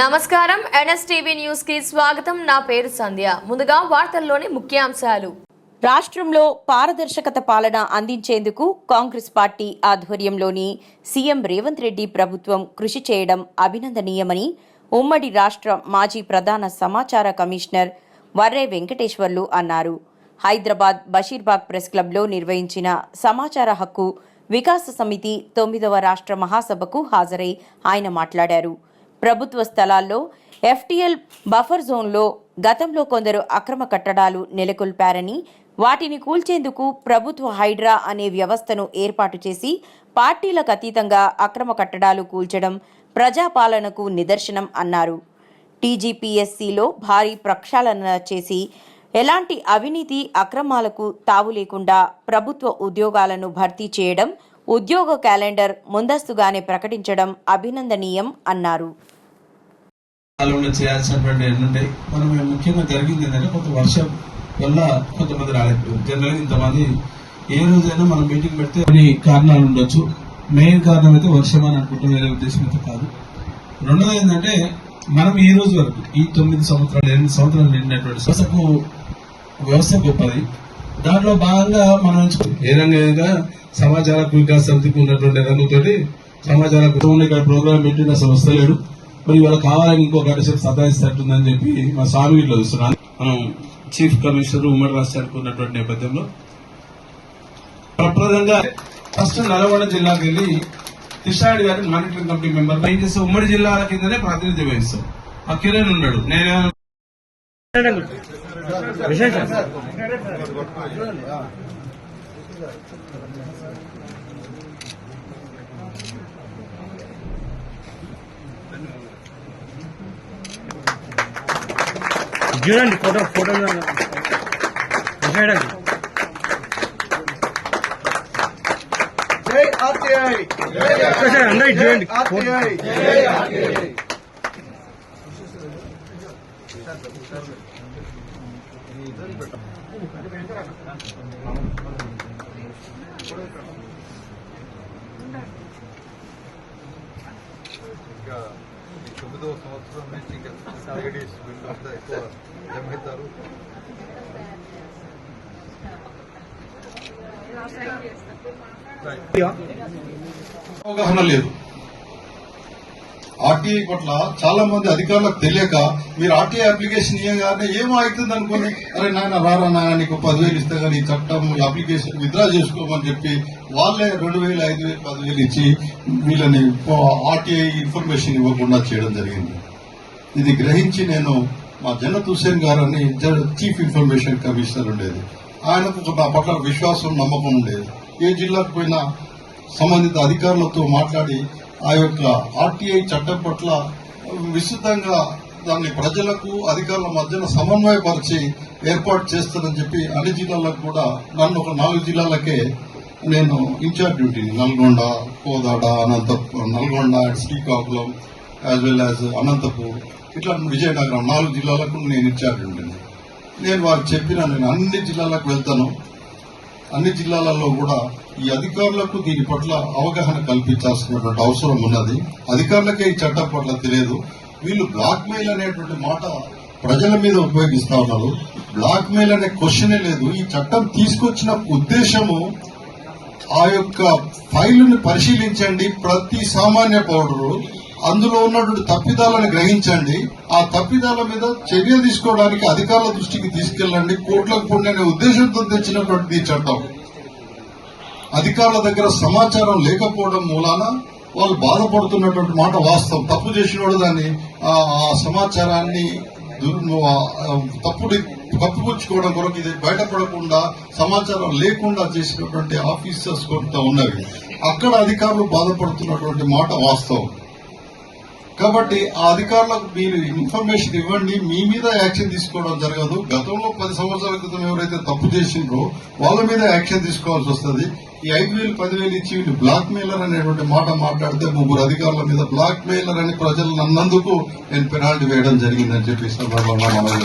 నమస్కారం. ఎన్ఎస్టీవీ న్యూస్కి స్వాగతం. నా పేరు సంధ్య. ముందుగా వార్తల్లోని ముఖ్యాంశాలు. రాష్ట్రంలో పారదర్శకత పాలన అందించేందుకు కాంగ్రెస్ పార్టీ ఆధ్వర్యంలోని సీఎం రేవంత్ రెడ్డి ప్రభుత్వం కృషి చేయడం అభినందనీయమని ఉమ్మడి రాష్ట్ర మాజీ ప్రధాన సమాచార కమిషనర్ వర్రే వెంకటేశ్వర్లు అన్నారు. హైదరాబాద్ బషీర్బాగ్ ప్రెస్ క్లబ్లో నిర్వహించిన సమాచార హక్కు వికాస సమితి తొమ్మిదవ రాష్ట్ర మహాసభకు హాజరై ఆయన మాట్లాడారు. ప్రభుత్వ స్థలాల్లో ఎఫ్టీఎల్ బఫర్ జోన్లో గతంలో కొందరు అక్రమ కట్టడాలు నెలకొల్పారని వాటిని కూల్చేందుకు ప్రభుత్వ హైడ్రా అనే వ్యవస్థను ఏర్పాటు చేసి పార్టీలకు అతీతంగా అక్రమ కట్టడాలు కూల్చడం ప్రజాపాలనకు నిదర్శనం అన్నారు. టీజీపీఎస్సీలో భారీ ప్రక్షాళన చేసి ఎలాంటి అవినీతి అక్రమాలకు తావు లేకుండా ప్రభుత్వ ఉద్యోగాలను భర్తీ చేయడం ఉద్యోగ క్యాలెండర్ ముందస్తుగానే ప్రకటించడం అభినందనీయం అన్నారు. కాలంలో చేయాల్సినటువంటి ఏంటంటే మనం ముఖ్యంగా జరిగింది ఏంటంటే కొంత వర్షం వల్ల కొంతమంది రాలేదు. జనరల్ ఇంతమంది ఏ రోజైనా మనం మీటింగ్ పెడితే కొన్ని కారణాలు ఉండొచ్చు. మెయిన్ కారణం అయితే వర్షం అని అనుకుంటే వేరే ఉద్దేశం అయితే కాదు. రెండోది ఏంటంటే మనం ఈ రోజు వరకు ఈ తొమ్మిది సంవత్సరాలు ఎనిమిది సంవత్సరాలు నిండినటువంటి వ్యవస్థకు వ్యవస్థ గొప్పది. దాంట్లో భాగంగా మనం ఏ రంగంగా సమాచార వికాస్ సమితికి ఉన్నటువంటి రంగంతో సమాచార ప్రోగ్రామ్ పెట్టిన సంస్థ లేడు. మరి ఇవాళ కావాలని ఇంకో గంట సేపు సతాయిస్తట్టుందని చెప్పి మా స్వామి వీళ్ళు వస్తున్నాను మనం చీఫ్ కమిషనర్ ఉమ్మడి రాష్ట్రానికి ఉన్నటువంటి నేపథ్యంలో ప్రప్రదంగా ఫస్ట్ నల్గొండ జిల్లాకి వెళ్ళి కృష్ణారెడ్డి గారిని మానిటరింగ్ కమిటీ మెంబర్ ఏం చేస్తే ఉమ్మడి జిల్లాల కిందనే ప్రాతినిధ్యం వహిస్తాం. ఆ కిరణ్ ఉన్నాడు. నేను చూడండి ఫోటో ఫోటో చూడండి. జై ఆర్టీఐ. ఒకసారి అందరూ ఇటు చూడండి. ఈ తొమ్మిదవ సంవత్సరం నుంచి ఇంకా లేడీస్ వీళ్ళు అంతా ఎక్కువ జమవుతారు అవగాహన లేదు ఆర్టీఐ పట్ల చాలా మంది అధికారులకు తెలియక మీరు ఆర్టీఐ అప్లికేషన్ ఇవ్వగానే ఏమో అవుతుంది అనుకుని అరే నాయన రారా నాయన నీకు పదివేలు ఇస్తే కానీ చట్టం అప్లికేషన్ విత్డ్రా చేసుకోమని చెప్పి వాళ్ళే రెండు వేలు ఐదు వేలు పదివేలు ఇచ్చి వీళ్ళని ఆర్టీఐ ఇన్ఫర్మేషన్ ఇవ్వకుండా చేయడం జరిగింది. ఇది గ్రహించి నేను మా జనత్ హుసేన్ గారని చీఫ్ ఇన్ఫర్మేషన్ కమిషనర్ ఉండేది. ఆయనకు నా పట్ల విశ్వాసం నమ్మకం ఉండేది. ఏ జిల్లాకు పోయినా సంబంధిత అధికారులతో మాట్లాడి ఆ యొక్క ఆర్టీఐ చట్టం పట్ల విస్తృతంగా దాన్ని ప్రజలకు అధికారుల మధ్యన సమన్వయపరిచి ఏర్పాటు చేస్తానని చెప్పి అన్ని జిల్లాలకు కూడా నన్ను ఒక నాలుగు జిల్లాలకే నేను incharge డ్యూటీని Nalgonda Kodad Anantapuram Nalgonda and Srikakulam as well as Anantapur ఇట్లా విజయనగరం నాలుగు జిల్లాలకు నేను ఇన్ఛార్జ్ ఉంటుంది నేను వారికి చెప్పిన నేను అన్ని జిల్లాలకు వెళ్తాను. అన్ని జిల్లాలలో కూడా ఈ అధికారులకు దీని పట్ల అవగాహన కల్పించాల్సినటువంటి అవసరం ఉన్నది. అధికారులకే ఈ చట్టం పట్ల తెలియదు. వీళ్ళు బ్లాక్ మెయిల్ అనేటువంటి మాట ప్రజల మీద ఉపయోగిస్తా ఉన్నారు. బ్లాక్ మెయిల్ అనే క్వశ్చనే లేదు. ఈ చట్టం తీసుకొచ్చిన ఉద్దేశము ఆ యొక్క ఫైలుని పరిశీలించండి. ప్రతి సామాన్య పౌరుడు అందులో ఉన్నటువంటి తప్పిదాలను గ్రహించండి. ఆ తప్పిదాల మీద చర్య తీసుకోవడానికి అధికారుల దృష్టికి తీసుకెళ్ళండి. కోట్లకు పొండి ఉద్దేశంతో తెచ్చినటువంటి చట్టం అధికారుల దగ్గర సమాచారం లేకపోవడం మూలాన వాళ్ళు బాధపడుతున్నటువంటి మాట వాస్తవం. తప్పు చేసినోడు దాన్ని ఆ సమాచారాన్ని దుర్- ఆ, తప్పుడు కొరకు ఇది బయటపడకుండా సమాచారం లేకుండా చేసినటువంటి ఆఫీసర్స్ కొంత ఉన్నవి. అక్కడ అధికారులు బాధపడుతున్నటువంటి మాట వాస్తవం. కాబట్టి ఆ అధికారులకు మీరు ఇన్ఫర్మేషన్ ఇవ్వండి మీ మీద యాక్షన్ తీసుకోవడం జరగదు. గతంలో పది సంవత్సరాల క్రితం ఎవరైతే తప్పు చేసిండ్రో వాళ్ళ మీద యాక్షన్ తీసుకోవాల్సి వస్తుంది. ఈ ఐదు వేలు పదివేలు ఇచ్చి వీళ్ళు బ్లాక్ మెయిలర్ అనేటువంటి మాట మాట్లాడితే ముగ్గురు అధికారుల మీద బ్లాక్ మెయిలర్ అని ప్రజలు నన్నందుకు నేను పెనాల్టీ వేయడం జరిగిందని చెప్పి సందర్భంగా మనం